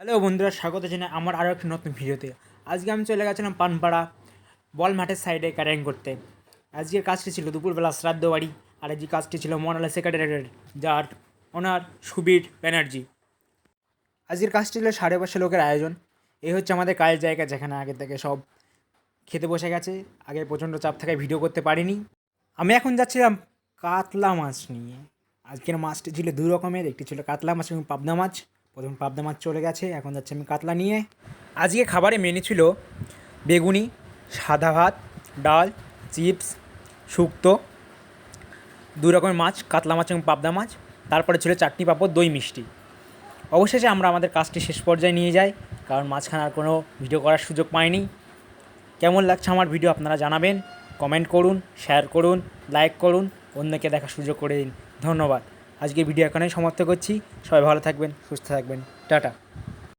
Hello বন্ধুরা, স্বাগত জানাই আমার আরও একটি নতুন ভিডিওতে। আজকে আমি চলে গেছিলাম পানপাড়া বল মাঠের সাইডে ক্যারিং করতে। আজকের কাজটি ছিল দুপুরবেলা শ্রাদ্ধ বাড়ি, আর আজকে কাজটি ছিল মনালা সেক্রেটারিয়েট যার ওনার সুবীর ব্যানার্জি। আজকের কাজটি ছিল সাড়ে পাঁচশো লোকের আয়োজন। এই হচ্ছে আমাদের কাজের জায়গা, যেখানে আগে থেকে সব খেতে বসে গেছে। আগে প্রচণ্ড চাপ থাকায় ভিডিও করতে পারিনি। আমি এখন যাচ্ছিলাম কাতলা মাছ নিয়ে। আজকের মাছটি ছিল দু রকমের, একটি ছিল কাতলা মাছ এবং পাবদা মাছ। প্রথম পাবদা মাছ চলে গেছে, এখন যাচ্ছে আমি কাতলা নিয়ে। আজকে খাবারে মেনু ছিল বেগুনি, সাদা ভাত, ডাল, চিপস, শুক্তো, দু রকমের মাছ, কাতলা মাছ এবং পাবদা মাছ। তারপরে ছিল চাটনি পাঁপড়, দই, মিষ্টি। অবশেষে আমরা আমাদের কাজটি শেষ পর্যায়ে নিয়ে যাই, কারণ মাঝখানে আর কোনো ভিডিও করার সুযোগ পাইনি। কেমন লাগছে আমার ভিডিও আপনারা জানাবেন, কমেন্ট করুন শেয়ার করুন লাইক করুন, অন্যকে দেখার সুযোগ করে দিন। ধন্যবাদ। আজকে ভিডিও এখানেই সমাপ্ত করছি। সবাই ভালো থাকবেন সুস্থ থাকবেন। টাটা।